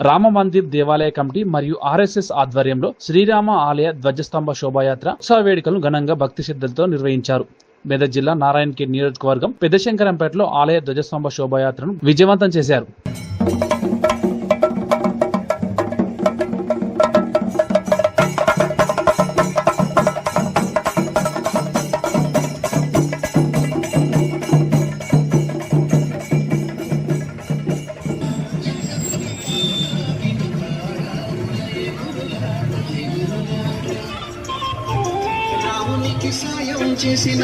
రామ మందిర్ దేవాలయ కమిటీ మరియు ఆర్ఎస్ఎస్ ఆధ్వర్యంలో శ్రీరామ ఆలయ ధ్వజస్తంభ శోభాయాత్ర ఉత్సవ వేడుకలను ఘనంగా భక్తి శ్రద్ధలతో నిర్వహించారు. మెదక్ జిల్లా నారాయణఖేడ్ నియోజకవర్గం పెద్దశంకరంపేటలో ఆలయ ధ్వజస్తంభ శోభాయాత్రను విజయవంతం చేశారు. సాయం చేసిన